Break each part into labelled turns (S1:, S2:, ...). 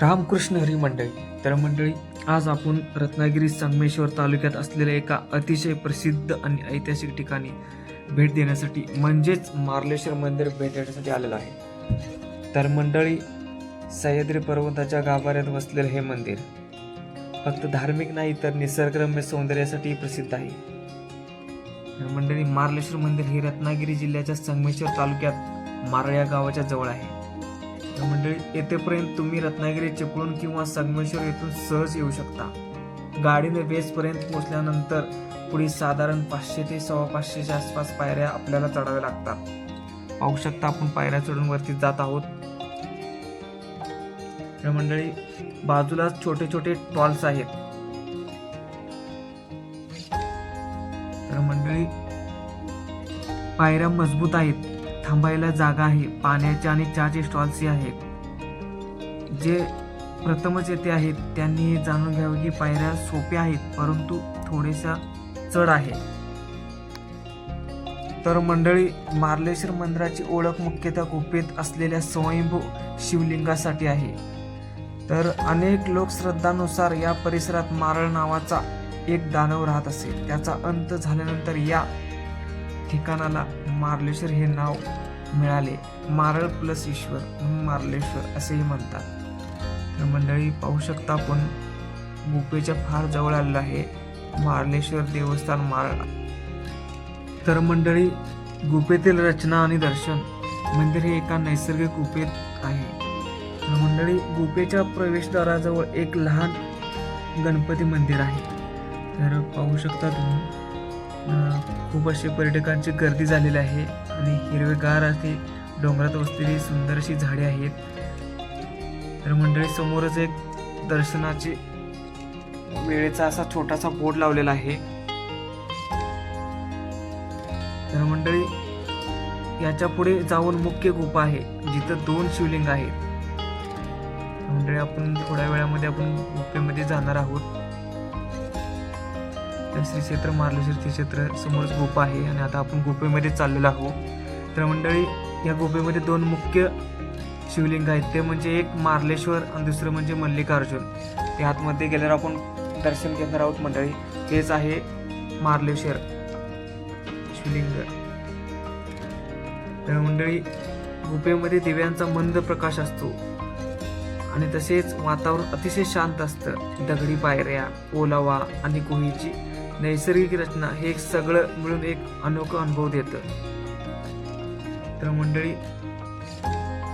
S1: रामकृष्ण हरी मंडळी तर मंडळी आज आपण रत्नागिरी संगमेश्वर तालुक्यात असलेल्या एका अतिशय प्रसिद्ध आणि ऐतिहासिक ठिकाणी भेट देण्यासाठी म्हणजेच मार्लेश्वर मंदिर भेट देण्यासाठी आलेलं आहे. तर मंडळी सह्याद्री पर्वताच्या गाभाऱ्यात वसलेलं हे मंदिर फक्त धार्मिक नाही तर निसर्गरम्य सौंदर्यासाठी प्रसिद्ध आहे. तर मंडळी मार्लेश्वर मंदिर हे रत्नागिरी जिल्ह्याच्या संगमेश्वर तालुक्यात मारळ या गावाच्या जवळ आहे. तर मंडळी येथेपर्यंत तुम्ही रत्नागिरी चिपळूण किंवा संगमेश्वर येथून सहज येऊ शकता. गाडीने वेसपर्यंत पोहोचल्यानंतर पुढे साधारण पाचशे ते सव्वा पाचशेच्या आसपास पायऱ्या आपल्याला चढाव्या लागतात. पाहू शकता आपण पायऱ्या चढून वरती जात आहोत. तर मंडळी बाजूला छोटे छोटे टॉल्स आहेत. तर मंडळी पायऱ्या मजबूत आहेत. थांबायला जागा आहे. पाण्याचे आणि चहाचे स्टॉल्सही आहेत. जे प्रथमच येथे आहेत त्यांनी जाणून घ्यावे की पायऱ्या सोप्या आहेत परंतु थोडेशा चढ आहे. तर मंडळी मार्लेश्वर मंदिराची ओळख मुख्यतः गुफेत असलेल्या स्वयंभू शिवलिंगासाठी आहे. तर अनेक लोकश्रद्धानुसार या परिसरात मारळ नावाचा एक दानव राहत असे. त्याचा अंत झाल्यानंतर या ठिकाणाला मार्लेश्वर हे नाव मिळाले. मारळ प्लस ईश्वर म्हणून मार्लेश्वर असेही म्हणतात. तर मंडळी पाहू शकता आपण गुफेच्या फार जवळ आलेलं आहे मार्लेश्वर देवस्थान मारळ. तर मंडळी गुफेतील रचना आणि दर्शन मंदिर हे एका नैसर्गिक गुफेत आहे. तर मंडळी गुफेच्या प्रवेशद्वाराजवळ एक लहान गणपती मंदिर आहे. तर पाहू शकता तुम्ही खूप असे पर्यटकांची गर्दी झालेली आहे आणि हिरवेगार असे डोंगरात वसलेली सुंदर अशी झाडे आहेत. तर मंडळी समोरच एक दर्शनाची वेळेचा असा छोटासा बोर्ड लावलेला आहे. तर मंडळी याच्यापुढे जाऊन मुख्य गुफा आहे जिथं दोन शिवलिंग आहेत. मंडळी आपण थोड्या वेळामध्ये आपण गुफेमध्ये जाणार आहोत. तर श्री क्षेत्र मार्लेश्वर श्री क्षेत्र समोरच गुफा आहे आणि आता आपण गुफेमध्ये चाललेलो आहोत. तर मंडळी या गुफेमध्ये दोन मुख्य शिवलिंग आहेत. ते म्हणजे एक मार्लेश्वर आणि दुसरं म्हणजे मल्लिकार्जुन. ते आतमध्ये गेल्यावर आपण दर्शन घेणार आहोत मंडळी. तेच आहे मार्लेश्वर शिवलिंग. तर मंडळी गुफेमध्ये दिव्यांचा मंद प्रकाश असतो आणि तसेच वातावरण अतिशय शांत असतं. दगडी पायऱ्या ओलावा आणि गुहेची नैसर्गिक रचना हे एक सगळं मिळून एक अनोखा अनुभव देतं. तर मंडळी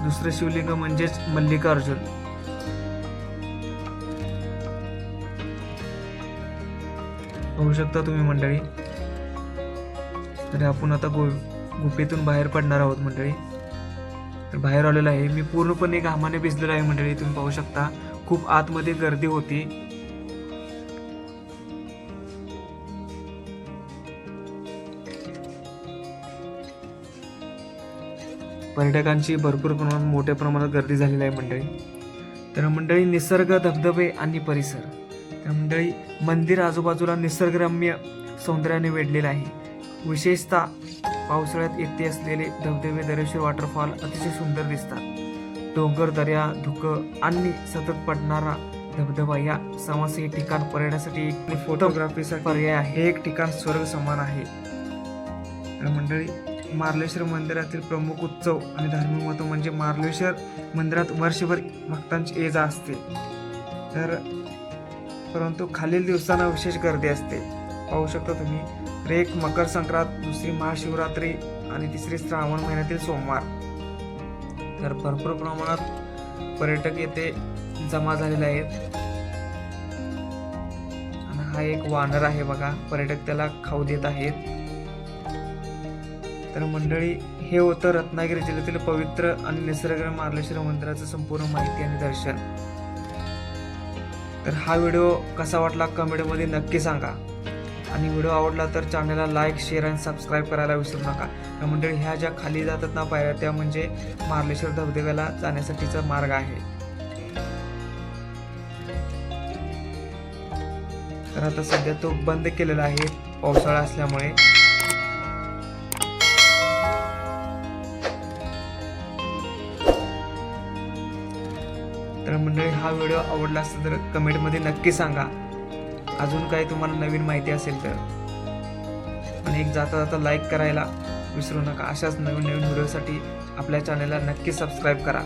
S1: दुसरं शिवलिंग म्हणजेच मल्लिकार्जुन. पाहू शकता तुम्ही मंडळी. तर आपण आता गो गुफेतून बाहेर पडणार आहोत मंडळी. तर बाहेर आलेलो आहे. मी पूर्णपणे घामाने भिजलेलो आहे मंडळी. तुम्ही पाहू शकता खूप आतमध्ये गर्दी होती. पर्यटकांची भरपूर प्रमाणात मोठ्या प्रमाणात गर्दी झालेली आहे मंडळी. तर मंडळी निसर्ग धबधबे आणि परिसर. तर मंडळी मंदिर आजूबाजूला निसर्गरम्य सौंदर्याने वेढलेलं आहे. विशेषतः पावसाळ्यात येथे असलेले धबधबे दरेश्वर वॉटरफॉल अतिशय सुंदर दिसतात. डोंगर दर्या धुकं आणि सतत पडणारा धबधबा या समास हे ठिकाण पर्यटनासाठी एक फोटोग्राफीसाठी पर्याय आहे. हे एक ठिकाण स्वर्ग समान आहे. तर मंडळी मार्लेश्वर मंदिरातील प्रमुख उत्सव आणि धार्मिक महत्त्व म्हणजे मार्लेश्वर मंदिरात वर्षभर भक्तांची ये जा असते. तर परंतु खालील दिवसांना विशेष गर्दी असते. पाहू शकता तुम्ही तर एक मकर संक्रांत दुसरी महाशिवरात्री आणि तिसरी श्रावण महिन्यातील सोमवार. तर भरपूर प्रमाणात पर्यटक येथे जमा झालेले आहेत. आणि हा एक वानर आहे बघा पर्यटक त्याला खाऊ देत आहेत. तर मंडळी हे होतं रत्नागिरी जिल्ह्यातील पवित्र आणि निसर्ग मार्लेश्वर मंदिराचं संपूर्ण माहिती आणि दर्शन. तर हा व्हिडिओ कसा वाटला कमेंटमध्ये नक्की सांगा. आणि व्हिडिओ आवडला तर चॅनलला लाईक शेअर आणि सबस्क्राईब करायला विसरू नका. तर मंडळी ह्या ज्या खाली जातात ना पायऱ्या त्या म्हणजे मार्लेश्वर धबधब्याला जाण्यासाठीचा मार्ग आहे. तर आता सध्या तो बंद केलेला आहे. पावसाळा असल्यामुळे तर मंडळी हा व्हिडिओ आवडला असेल तर कमेंटमध्ये नक्की सांगा. अजून काही तुम्हाला नवीन माहिती असेल तर. आणि एक जाता जाता लाईक करायला विसरू नका. अशाच नवीन नवीन व्हिडिओसाठी आपल्या चॅनलला नक्की सबस्क्राईब करा.